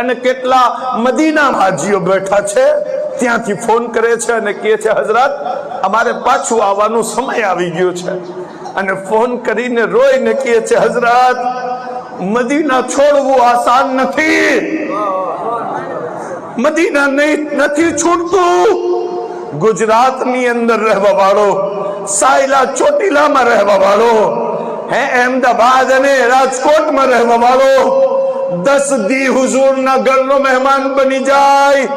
અને કેટલા મદીના હાજીઓ બેઠા છે, ત્યાંથી ફોન કરે છે અને કહે છે હજરત અમારે પાછું આવવાનો સમય આવી ગયો છે. અને ફોન કરીને રોઈને કહે છે હજરત મદીના છોડવું આસાન નથી. મદીના નહીં, નથી છૂટતું ગુજરાતની અંદર રહેવા વાળો, સાયલા ચોટીલામાં રહેવા વાળો, હે અહેમદાબાદ અને રાજકોટમાં રહેવા વાળો દસ દી હુઝુર ના ઘરનો મહેમાન બની જાય.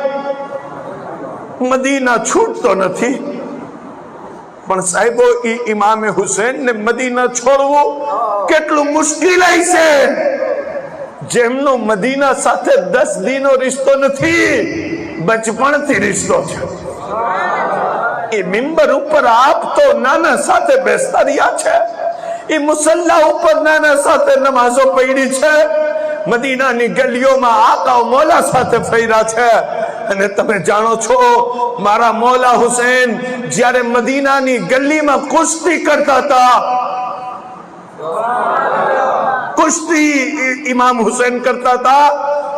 મદીના છૂટતો નથી. પણ સાહેબો, ઈ ઇમામે હુસેન ને મદીના છોડવું કેટલું મુશ્કેલ છે. જેમનો મદીના સાથે દસ દીનો રિશ્તો નથી, બચપણથી રિશ્તો છે એ મિમ્બર ઉપર આપ તો નાના સાથે બેસતા રહ્યા છે. એ મુસલ્લા ઉપર નાના સાથે નમાઝો પડી છે. મદીનાની ગલીઓમાં આકાઓ મોલા સાથે ફર્યા છે. અને તમે જાણો છો, મારા મોલા હુસેન જ્યારે મદીનાની ગલીમાં કુસ્તી કરતા હતા, કુસ્તી ઇમામ હુસેન કરતા હતા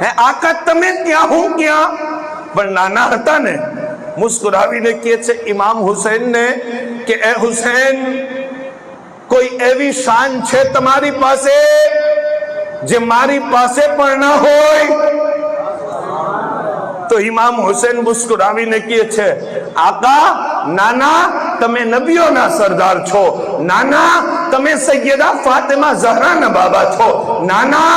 હે આકા તમે ક્યાં હું ક્યાં પણ નાના હતા ને મુસ્કુરાવીને કહે છે ઇમામ હુસૈન ને કે એ હુસૈન કોઈ એવી શાન છે તમારી પાસે જે મારી પાસે પણ ન હોય તો ઇમામ હુસૈન મુસ્કુરાવીને કહે છે આકા નાના તમે નબીઓના સરદાર છો નાના તમે સૈયદા ફાતિમા ઝહરાના બાબા છો નાના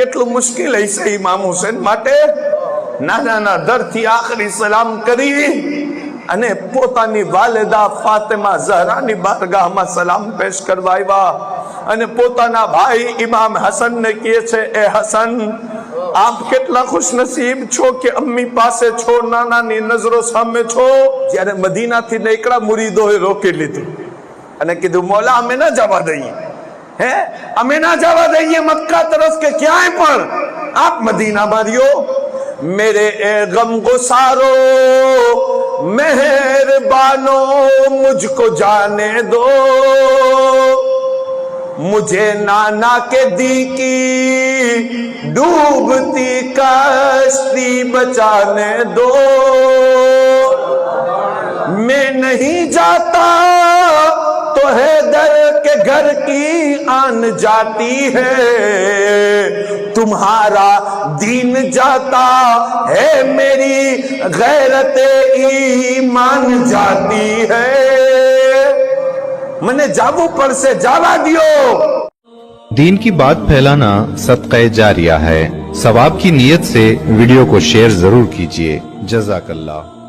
કેટલું મુશ્કેલ હશે ઇમામ હુસેન માટે? નાના દરથી આખરી સલામ કરી અને પોતાની વાલેદા ફાતેમા ઝહરાની બારગાહમાં સલામ પેશ કરવા આવ્યા. અને પોતાના ભાઈ ઇમામ હસન ને કહે છે, એ હસન, આપ કેટલા ખુશનસીબ છો કે અમ્મી પાસે છો, નાનાની નજરો સામે છો? જ્યારે મદીનાથી નીકળ્યા, મુરીદોએ રોકી લીધું અને કીધું, મોલા, અમે ન જવા દઈએ. امینا جاوا رہیے مکہ طرف کے کیا ہیں پر؟ آپ مدینہ باریو میرے اے غم گسارو مہربانو مجھ کو جانے دو۔ مجھے نانا کے دی کی ڈوبتی کشتی بچانے دو۔ میں نہیں جاتا گھر کی آن جاتی ہے۔ تمہارا دین جاتا ہے، میری غیرت ایمان جاتی ہے۔ میں نے جابو پر سے جاوا دیو۔ دین کی بات پھیلانا صدقہ جاریہ ہے۔ ثواب کی نیت سے ویڈیو کو شیئر ضرور کیجیے جزاک اللہ۔